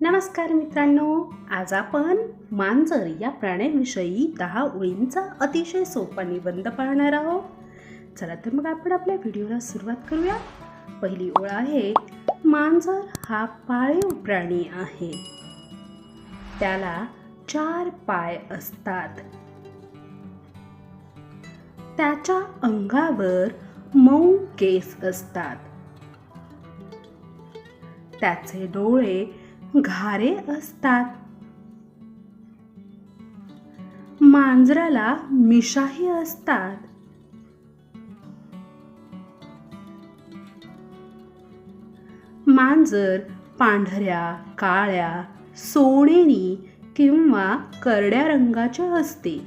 नमस्कार मित्रांनो आज आपण मांजर या प्राण्यांविषयी दहा ओळींचा अतिशय सोपा निबंध पाहणार आहोत. चला तर मग आपण आपल्या व्हिडिओला सुरुवात करूया. पहिली ओळ आहे मांजर हा पाळीव प्राणी आहे. त्याला चार पाय असतात. त्याच्या अंगावर मऊ केस असतात. त्याचे डोळे घारे असतात. मांजराला मिशाही असतात. मांजर पांढऱ्या काळ्या सोनेरी किंवा करड्या रंगाचे असते.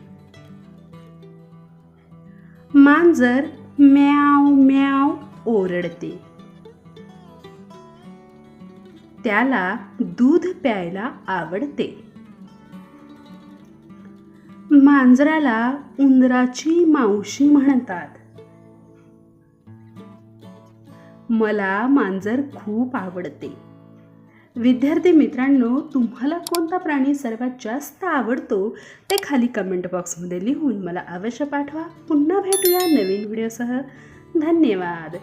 मांजर म्याव म्याव ओरडते. त्याला दूध प्यायला आवडते. मांजराला उंदराची मावशी म्हणतात. मला मांजर खूप आवडते. विद्यार्थी मित्रांनो तुम्हाला कोणता प्राणी सर्वात जास्त आवडतो? ते खाली कमेंट बॉक्समध्ये लिहून मला अवश्य पाठवा. पुन्हा भेटूया नवीन व्हिडिओसह धन्यवाद.